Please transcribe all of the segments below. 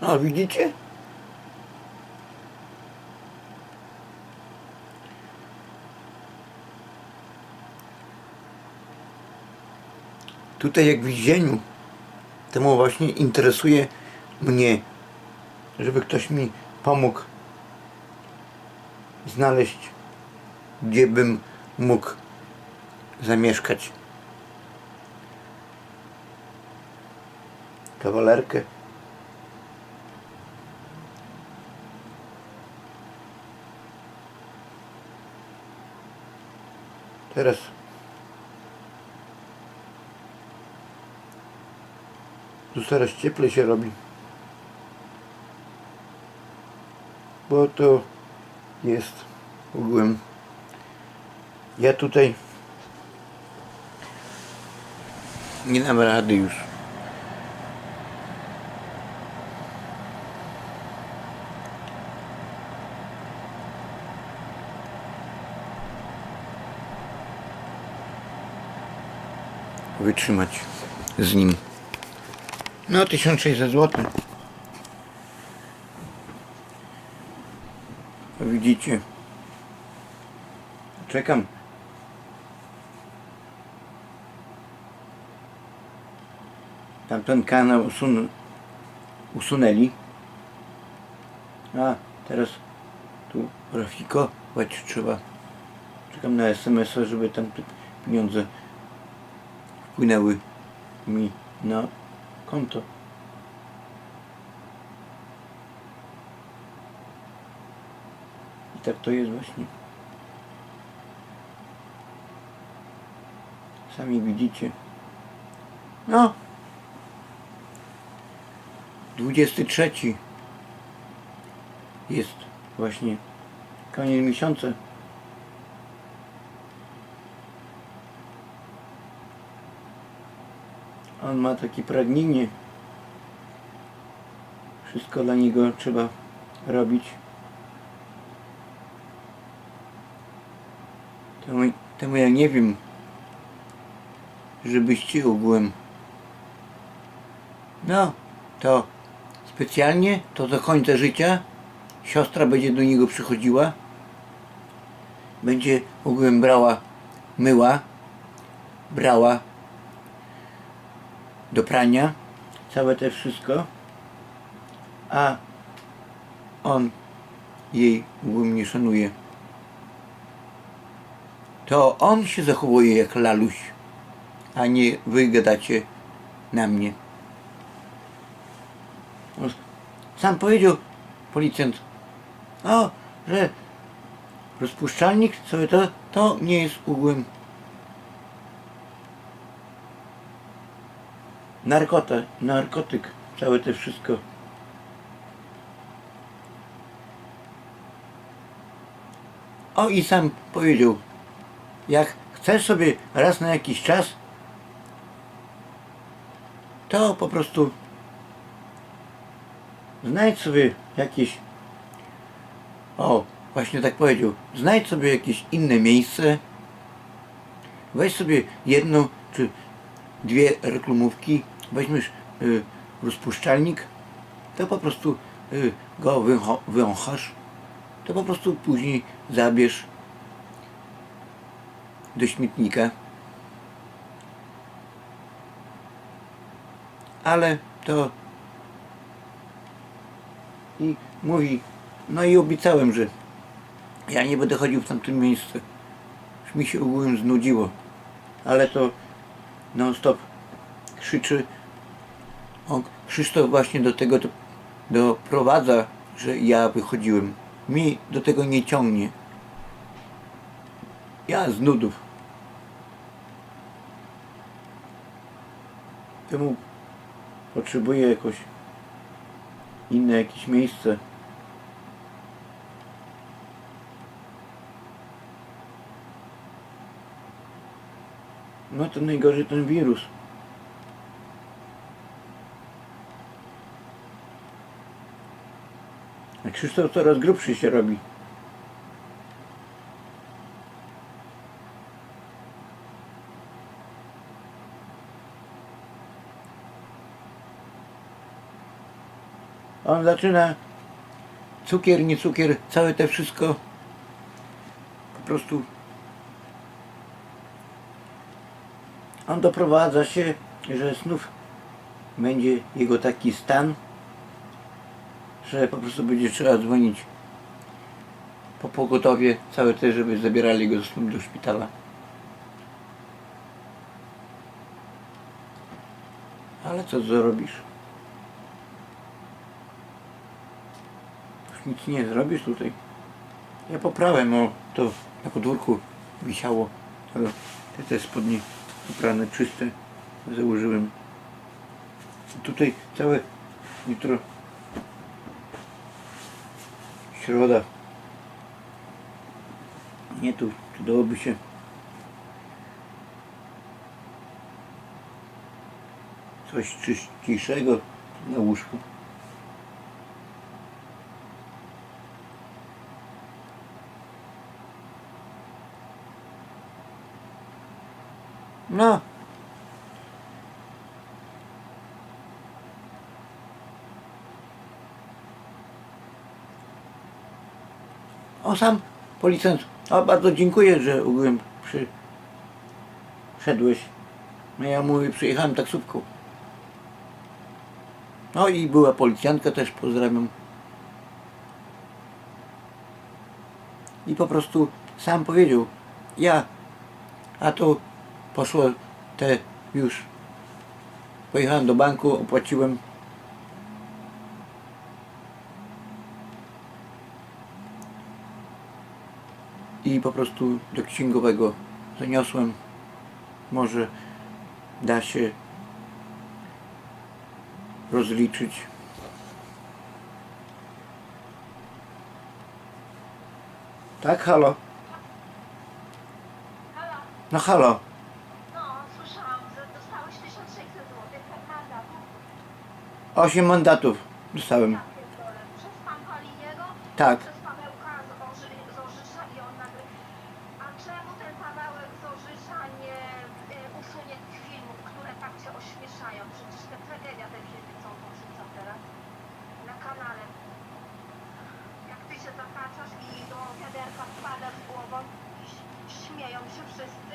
A widzicie? Tutaj jak w więzieniu, temu właśnie interesuje mnie, żeby ktoś mi pomógł znaleźć, gdzie bym mógł zamieszkać. Kawalerkę. Teraz tu coraz cieplej się robi. Bo to jest ogółem. Ja tutaj nie dam rady już. Wytrzymać z nim. No 1600 zł. Widzicie. Czekam. Tamten kanał usun usunęli. A teraz tu grafikować trzeba. Czekam na SMS-a, żeby tam pieniądze wpłynęły mi na konto. I tak to jest właśnie. Sami widzicie. No. 23 jest właśnie koniec miesiąca. On ma takie pragnienie. Wszystko dla niego trzeba robić. Temu, temu ja nie wiem, żebyście ogółem. No, to specjalnie, to do końca życia siostra będzie do niego przychodziła, będzie ogółem brała, myła, brała do prania, całe te wszystko, a on jej ogólnie nie szanuje. To on się zachowuje jak laluś, a nie wy gadacie na mnie. Sam powiedział policjant, o, że rozpuszczalnik, sobie to, to nie jest ugłem narkota, narkotyk, całe to wszystko. O i sam powiedział, jak chcesz sobie raz na jakiś czas, to po prostu znajdź sobie jakieś, o właśnie tak powiedział, znajdź sobie jakieś inne miejsce, weź sobie jedną czy dwie reklamówki, weźmiesz y, rozpuszczalnik, to po prostu y, go wąchasz, to po prostu później zabierz do śmietnika. Ale to i mówi, no i obiecałem, że ja nie będę chodził w tamtym miejscu. Już mi się ogółem znudziło. Ale to non stop krzyczy. On, Krzysztof właśnie do tego do, doprowadza, że ja wychodziłem. Mi do tego nie ciągnie. Ja z nudów. Temu potrzebuję jakoś inne jakieś miejsce. No to najgorzej ten wirus. Krzysztof coraz grubszy się robi. on zaczyna cukier, nie cukier, całe te wszystko po prostu on doprowadza się, że znów będzie jego taki stan, że po prostu będzie trzeba dzwonić po pogotowie całe te, żeby zabierali go do szpitala. Ale co zrobisz? Już nic nie zrobisz tutaj. Ja poprawiam, o to na podwórku wisiało. Te, te spodnie uprane, czyste założyłem. Tutaj całe jutro środa. Nie tu, tu dałoby się coś czyściejszego na łóżku. No. O sam policjant. O bardzo dziękuję, że ogółem przy... szedłeś. No ja mówię, przyjechałem taksówką. No i była policjantka też, pozdrawiam. I po prostu sam powiedział, ja, a to poszło te już, pojechałem do banku, opłaciłem i po prostu do księgowego zaniosłem. Może da się rozliczyć. Tak, halo? Halo, No halo. no słyszałam, że dostałeś 1600 zł. 8 mandatów dostałem. Ja pierdolę. Przez pan? Tak. Przez Pawełka z, Orzy, z Orzysza i on nagry... A czemu ten Pawełek z Orzysza nie y, usunie tych filmów, które tak cię ośmieszają? Przecież te tragedia te filmy są to wrzuca teraz na kanale. Jak ty się zataczasz i do wiaderka wpada z głową i ś- śmieją się wszyscy.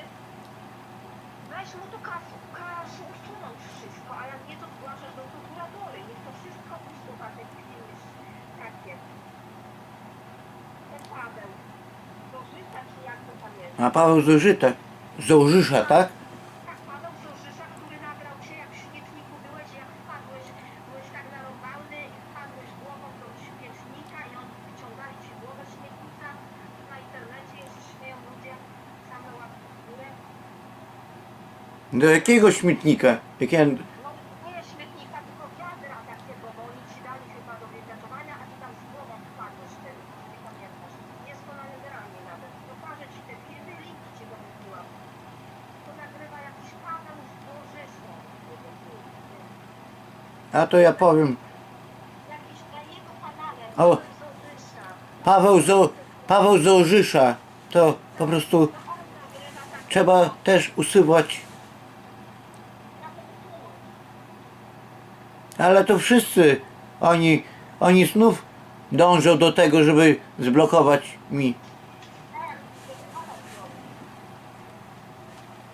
Weź mu tu każ, każ usunąć wszystko, a jak nie to zgłaszasz do prokuratury. Niech to wszystko usuwa, te filmy takie. Ten Paweł. Zorzyta czy jak to tam jest? A Paweł Zużyte. Zołżysza, tak? Tak, Paweł który cię jak w śmietniku byłeś, jak wpadłeś, byłeś tak i wpadłeś głową do śmietnika i wyciągali ci głowę śmietnika. Na internecie śmieją ludzie, same łapki w górę. Do jakiego śmietnika? Jak ja... No nie śmietnika, tylko wiadra takiego, bo oni ci dali chyba do wywiatowania, a ty tam z głową wpadłeś ten, nie pamiętasz. Jest to nagranie nawet. Pokażę ci te filmy, linki ci go wysyłam. To nagrywa jakiś Paweł z Bożysą. A to ja powiem. O. Paweł Zorzysza. Paweł Zołżysza. To po prostu trzeba też usunął. Ale to wszyscy oni, oni znów dążą do tego, żeby zblokować mi.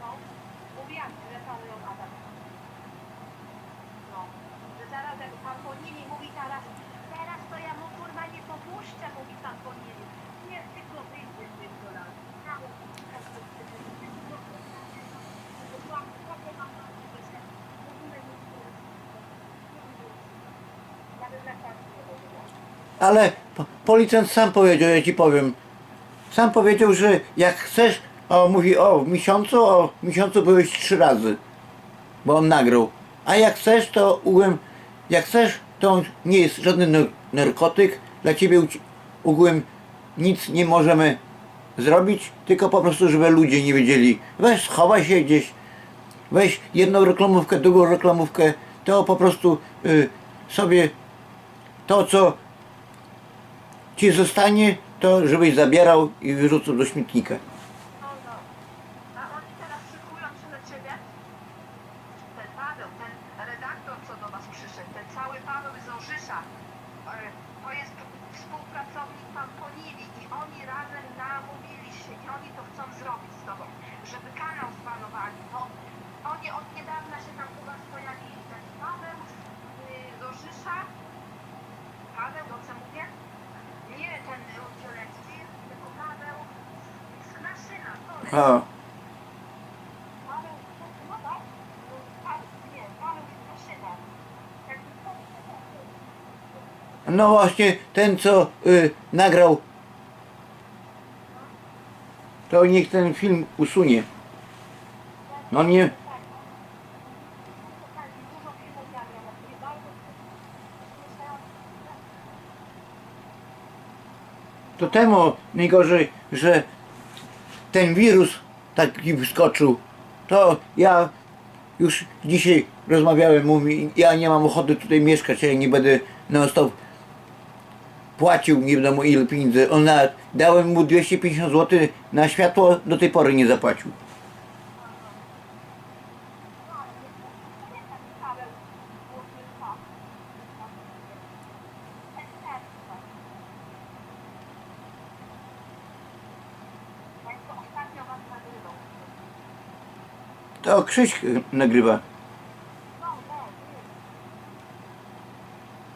No, mówiłam ci, że panują atak. No, że zaraz jak pan Ponili mówi teraz, teraz to ja mu kurwa nie popuszczę, mówi pan Ponili. Nie, tylko wyjdzie z tym dolarem. Prawo, Nawet na kartę nie dowiedziałam. Ale po- policjant sam powiedział, ja ci powiem. Sam powiedział, że jak chcesz, o mówi, o w miesiącu, o w miesiącu byłeś trzy razy. Bo on nagrał. A jak chcesz, to ugłem, jak chcesz, to nie jest żaden nar- narkotyk. Dla ciebie ugłem nic nie możemy zrobić, tylko po prostu, żeby ludzie nie wiedzieli. Weź, schowaj się gdzieś, weź jedną reklamówkę, drugą reklamówkę, to po prostu y, sobie to, co ci zostanie, to żebyś zabierał i wyrzucał do śmietnika. No, no. A oni teraz szykują się na ciebie? Ten Paweł, ten redaktor, co do was przyszedł, ten cały Paweł z Orzysza, O, Paweł, no tak? No, Paweł, nie, Paweł Kraszyna. Tak, no właśnie ten co y, nagrał, to niech ten film usunie. No nie, to temu najgorzej, że ten wirus taki wyskoczył. To ja już dzisiaj rozmawiałem, mówi, ja nie mam ochoty tutaj mieszkać, ja nie będę non stop płacił nie wiadomo ile pieniędzy. On nawet, dałem mu 250 zł na światło, do tej pory nie zapłacił. no ale nie pamiętam, Paweł, było tylko. Ekspertka. Państwo ostatnio was nagrywał. To Krzyś nagrywa. No, no, nie.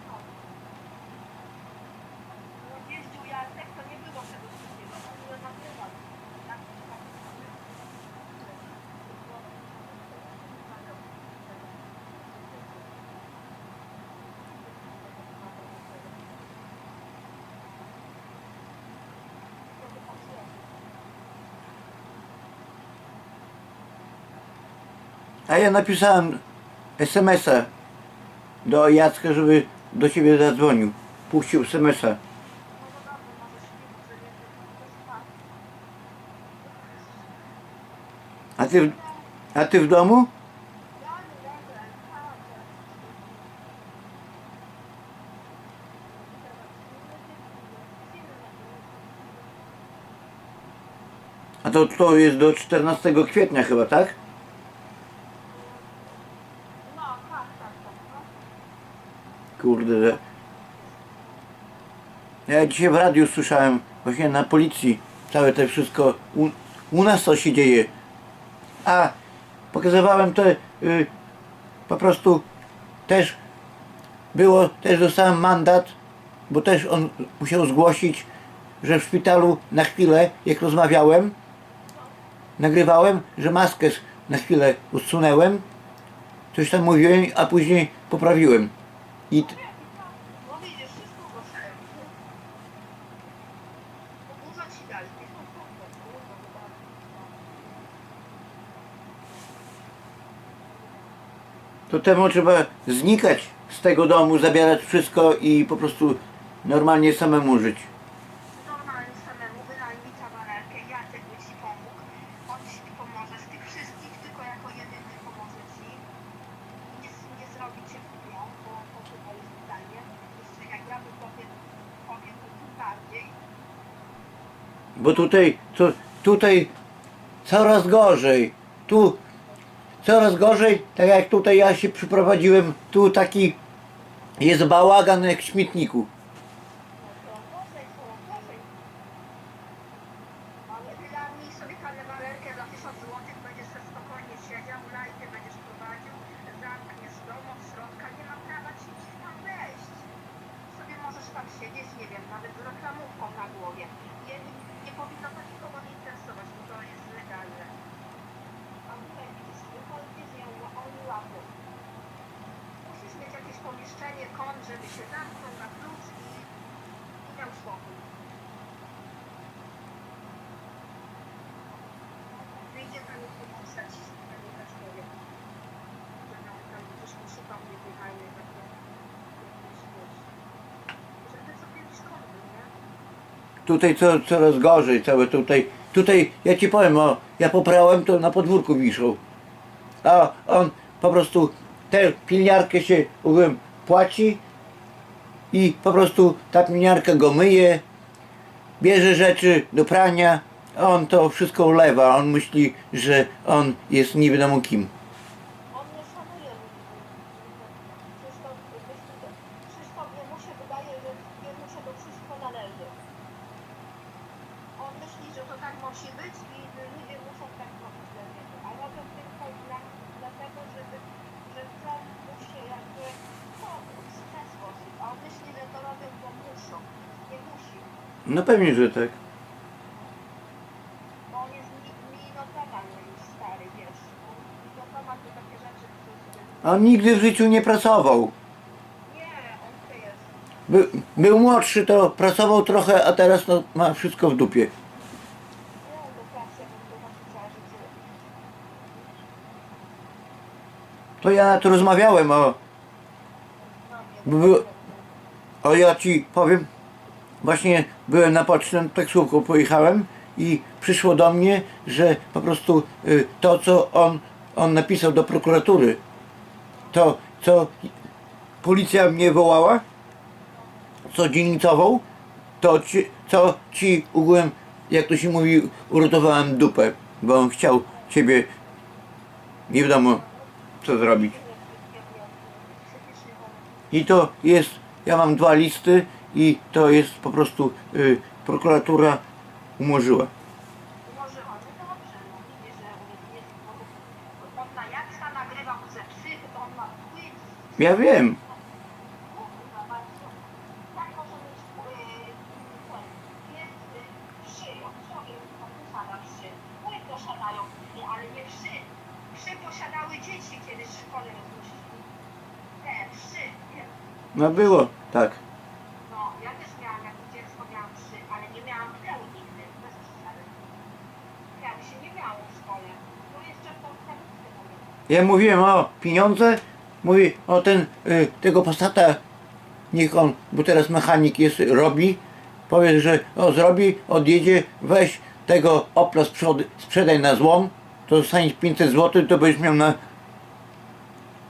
No, jeździł Jacek, to nie było tego wszystkiego, to nie nagrywał. Tak, tak. A ja napisałem SMS-a do Jacka, żeby do ciebie zadzwonił. Puścił SMS-a. A ty, a ty w domu? A to, to jest do 14 kwietnia chyba, tak? No, tak, tak, tak. No. Że- Ja dzisiaj w radiu słyszałem właśnie na policji całe to wszystko. U, u nas co się dzieje. A pokazywałem to y, po prostu też było, też dostałem mandat, bo też on musiał zgłosić, że w szpitalu na chwilę, jak rozmawiałem, nagrywałem, że maskę na chwilę usunęłem, coś tam mówiłem, a później poprawiłem. I t- No widzisz, wszystko dostałem. No dużo ci dali. No, kurde, kurde, kurde. To temu trzeba znikać z tego domu, zabierać wszystko i po prostu normalnie samemu żyć. Normalnie samemu wynajmij kawalerkę, Jacek by ci pomógł. On ci pomoże z tych wszystkich, tylko jako jedyny pomoże ci. Nie, nie zrobi cię kupią, bo to chyba jest zdanie. Jeszcze jak ja bym powiem, powiem to tym bardziej. Bo tutaj, to, tutaj coraz gorzej. Tu coraz gorzej, tak jak tutaj ja się przyprowadziłem, tu taki jest bałagan jak w śmietniku. To gorzej, to gorzej. Ale wynajmij sobie kawalerkę za 1000 zł, będziesz sobie spokojnie siedział, lajkę będziesz prowadził, zamkniesz dom od środka, nie ma prawa ci gdzieś tam wejść. sobie możesz tam siedzieć, nie wiem, nawet z reklamówką na głowie. Nie, nie powinno to nikogo nie interesować, bo to jest legalne. A tutaj widzisz, wychodzi z nią, oni łapią. Musisz mieć jakieś pomieszczenie, kąt, żeby się zamknął na klucz i, i miał spokój. Wyjdzie i pomóc pani też. Że tam, tam gdzieś wiesz. Żeby był, nie? Tutaj co, coraz gorzej, całe tutaj. Tutaj, ja ci powiem, o, ja poprałem, to na podwórku wiszą. A on po prostu tę pilniarkę się mówiłem, płaci i po prostu ta pilniarka go myje, bierze rzeczy do prania, a on to wszystko ulewa. On myśli, że on jest nie wiadomo kim. No pewnie, że tak. On jest mi- no no już stary, wiesz. No on A on nigdy w życiu nie pracował. Nie, on jest. By, był młodszy, to pracował trochę, a teraz ma wszystko w dupie. Nie, to. To ja tu rozmawiałem o... O ja ci powiem, właśnie byłem na pocztę, taksówką pojechałem i przyszło do mnie, że po prostu y, to, co on, on napisał do prokuratury, to, co policja mnie wołała, co dzielnicową, to ci, co ci ogółem, jak to się mówi, uratowałem dupę, bo on chciał ciebie, nie wiadomo co zrobić. I to jest, ja mam dwa listy i to jest po prostu y, prokuratura umorzyła. Może on, no dobrze, no Ja mówiłem o pieniądze, mówi o ten, y, tego Passata, niech on, bo teraz mechanik jest, robi, powie, że o zrobi, odjedzie, weź tego Opla sprzod, sprzedaj na złom, to dostaniesz 500 zł, to będziesz miał na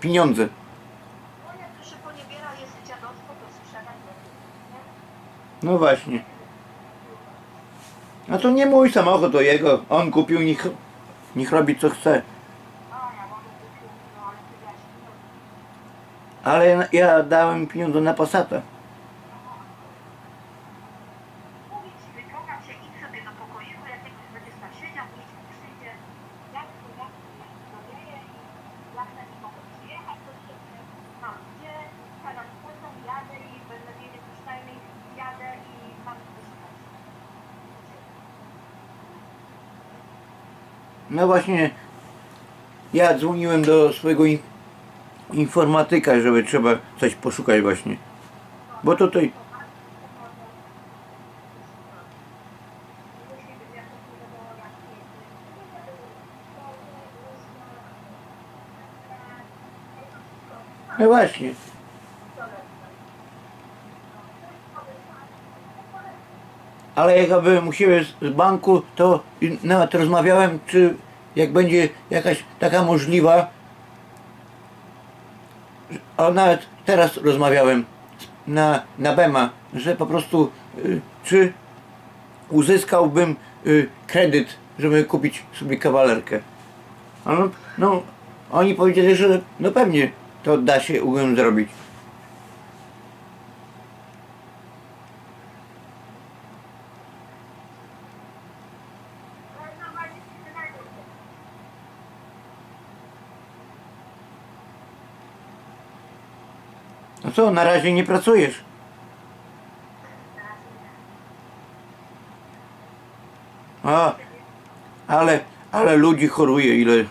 pieniądze. No? No właśnie. A to nie mój samochód, to jego. On kupił, niech, niech robi co chce. A, ja mam kupił, no ale ty wiesz, no, Ale ja dałem pieniądze na Passata. No właśnie, ja dzwoniłem do swojego informatyka, żeby trzeba coś poszukać właśnie. Bo tutaj, no właśnie. Ale jak byłem z- banku, to nawet rozmawiałem, czy jak będzie jakaś taka możliwa, a nawet teraz rozmawiałem na, na Bema, że po prostu y, czy uzyskałbym y, kredyt, żeby kupić sobie kawalerkę. No, no, oni powiedzieli, że no pewnie to da się ugłem zrobić. No co, na razie nie pracujesz? A, ale, ale ludzi choruje ile.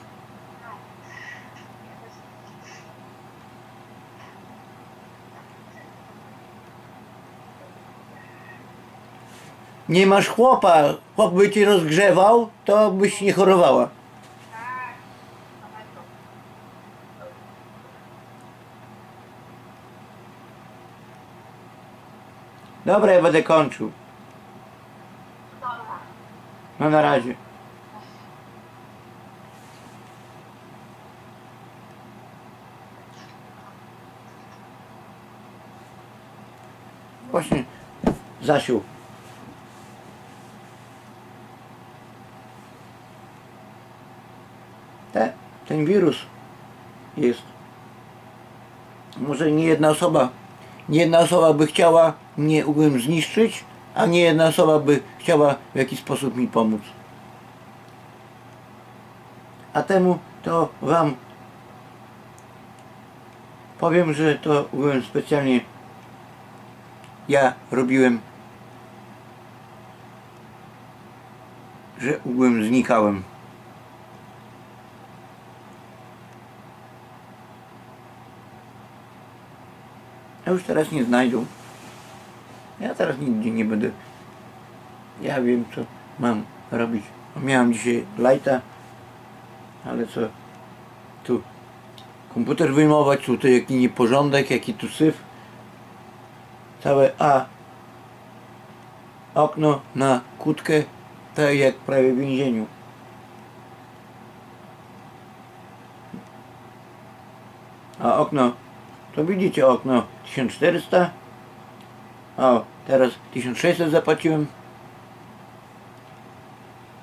Nie masz chłopa, chłop by ci rozgrzewał, to byś nie chorowała. Dobra, ja będę kończył. No na razie. Właśnie zasił. Te, ten wirus jest. Może nie jedna osoba, nie jedna osoba by chciała mnie ugłem zniszczyć, a nie jedna osoba by chciała w jakiś sposób mi pomóc. A temu to wam powiem, że to ugłem specjalnie ja robiłem, że ugłem znikałem. Ja już teraz nie znajdą. Ja teraz nigdzie nie będę. Ja wiem co mam robić. Miałem dzisiaj lajta, ale co tu komputer wyjmować, tutaj jaki nieporządek, jaki tu syf. Całe A. Okno na kłódkę, tak jak prawie w więzieniu. A okno, to widzicie okno 1400. O, teraz 1600 zapłaciłem.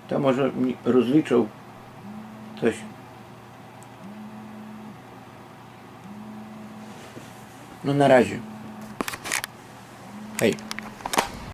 To może mi rozliczą coś. No na razie. Hej.